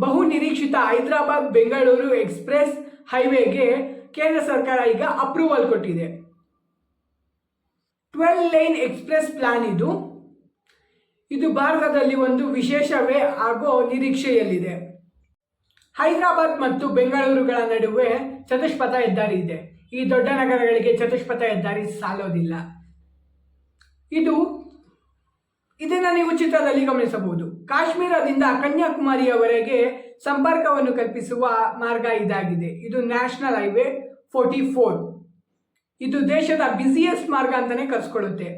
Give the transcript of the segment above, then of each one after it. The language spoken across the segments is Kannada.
ಬಹು ನಿರೀಕ್ಷಿತ ಹೈದರಾಬಾದ್ ಬೆಂಗಳೂರು ಎಕ್ಸ್ಪ್ರೆಸ್ ಹೈವೇಗೆ ಕೇಂದ್ರ ಸರ್ಕಾರ ಈಗ ಅಪ್ರೂವಲ್ ಕೊಟ್ಟಿದೆ. ಟ್ವೆಲ್ ಲೈನ್ ಎಕ್ಸ್ಪ್ರೆಸ್ ಪ್ಲಾನ್ ಇದು. ಇದು ಭಾರತದಲ್ಲಿ ಒಂದು ವಿಶೇಷವೇ ಆಗೋ ನಿರೀಕ್ಷೆಯಲ್ಲಿದೆ. ಹೈದರಾಬಾದ್ ಮತ್ತು ಬೆಂಗಳೂರುಗಳ ನಡುವೆ ಚತುಷ್ಪಥ ಹೆದ್ದಾರಿ ಇದೆ. ಈ ದೊಡ್ಡ ನಗರಗಳಿಗೆ ಚತುಷ್ಪಥ ಹೆದ್ದಾರಿ ಸಾಲೋದಿಲ್ಲ. ಇದು ನೀವು ಚಿತ್ರದಲ್ಲಿ ಗಮನಿಸಬಹುದು. ಕಾಶ್ಮೀರದಿಂದ ಕನ್ಯಾಕುಮಾರಿಯವರೆಗೆ ಸಂಪರ್ಕವನ್ನು ಕಲ್ಪಿಸುವ ಮಾರ್ಗ ಇದಾಗಿದೆ. ಇದು ನ್ಯಾಷನಲ್ ಹೈವೇ ಫೋರ್ಟಿ ಫೋರ್. ಇದು ದೇಶದ ಬ್ಯುಸಿಯೆಸ್ಟ್ ಮಾರ್ಗ ಅಂತಲೇ ಕರೆಸ್ಕೊಳ್ಳುತ್ತೆ.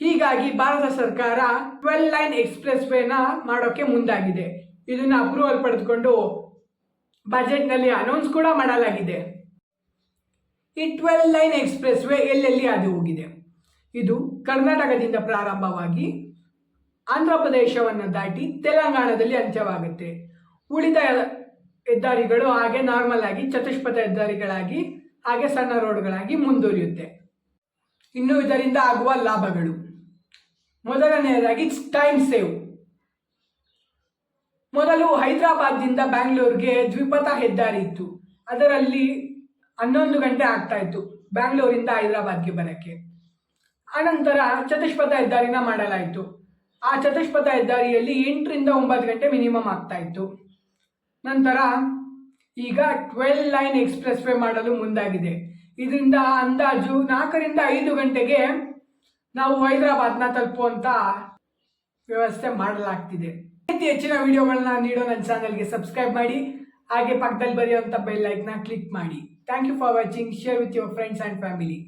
ಹೀಗಾಗಿ ಭಾರತ ಸರ್ಕಾರ ಟ್ವೆಲ್ ಲೈನ್ ಎಕ್ಸ್ಪ್ರೆಸ್ ವೇನ ಮಾಡೋಕ್ಕೆ ಮುಂದಾಗಿದೆ. ಇದನ್ನ ಅಪ್ರೂವಲ್ ಪಡೆದುಕೊಂಡು ಬಜೆಟ್ನಲ್ಲಿ ಅನೌನ್ಸ್ ಕೂಡ ಮಾಡಲಾಗಿದೆ. ಈ ಟ್ವೆಲ್ ಲೈನ್ ಎಕ್ಸ್ಪ್ರೆಸ್ ವೇ ಎಲ್ಲೆಲ್ಲಿ ಹಾದು ಹೋಗಿದೆ? ಇದು ಕರ್ನಾಟಕದಿಂದ ಪ್ರಾರಂಭವಾಗಿ ಆಂಧ್ರ ಪ್ರದೇಶವನ್ನು ದಾಟಿ ತೆಲಂಗಾಣದಲ್ಲಿ ಅಂತ್ಯವಾಗುತ್ತೆ. ಉಳಿದ ಹೆದ್ದಾರಿಗಳು ಹಾಗೆ ನಾರ್ಮಲ್ ಆಗಿ, ಚತುಷ್ಪಥ ಹೆದ್ದಾರಿಗಳಾಗಿ, ಹಾಗೆ ಸಣ್ಣ ರೋಡ್ಗಳಾಗಿ ಮುಂದುವರಿಯುತ್ತೆ. ಇನ್ನು ಇದರಿಂದ ಆಗುವ ಲಾಭಗಳು. ಮೊದಲನೆಯದಾಗಿ ಟೈಮ್ ಸೇವ್ ಮೊದಲು ಹೈದರಾಬಾದ್ದಿಂದ ಬ್ಯಾಂಗ್ಳೂರ್ಗೆ ದ್ವಿಪಥ ಹೆದ್ದಾರಿ ಇತ್ತು. ಅದರಲ್ಲಿ ಹನ್ನೊಂದು ಗಂಟೆ ಆಗ್ತಾ ಇತ್ತು ಬ್ಯಾಂಗ್ಳೂರಿಂದ ಹೈದರಾಬಾದ್ಗೆ ಬರೋಕ್ಕೆ. ಆನಂತರ ಚತುಷ್ಪಥ ಹೆದ್ದಾರಿನ ಮಾಡಲಾಯಿತು. ಆ ಚತುಷ್ಪಥ ಹೆದ್ದಾರಿಯಲ್ಲಿ ಎಂಟರಿಂದ ಒಂಬತ್ತು ಗಂಟೆ ಮಿನಿಮಮ್ ಆಗ್ತಾ ಇತ್ತು. ನಂತರ ಈಗ ಟ್ವೆಲ್ ಲೈನ್ ಎಕ್ಸ್ಪ್ರೆಸ್ ವೇ ಮಾಡಲು ಮುಂದಾಗಿದೆ. ಇದರಿಂದ ಅಂದಾಜು ನಾಲ್ಕರಿಂದ ಐದು ಗಂಟೆಗೆ ನಾವು ಹೈದರಾಬಾದ್ನ ತಲುಪುವಂಥ ವ್ಯವಸ್ಥೆ ಮಾಡಲಾಗ್ತಿದೆ. ಅತಿ ಹೆಚ್ಚಿನ ವಿಡಿಯೋಗಳನ್ನ ನೀಡೋ ನನ್ನ ಚಾನಲ್ಗೆ ಸಬ್ಸ್ಕ್ರೈಬ್ ಮಾಡಿ, ಹಾಗೆ ಪಕ್ಕದಲ್ಲಿ ಬರೆಯುವಂಥ ಬೆಲ್ ಲೈಕ್ನ ಕ್ಲಿಕ್ ಮಾಡಿ. Thank you for watching share with your friends and family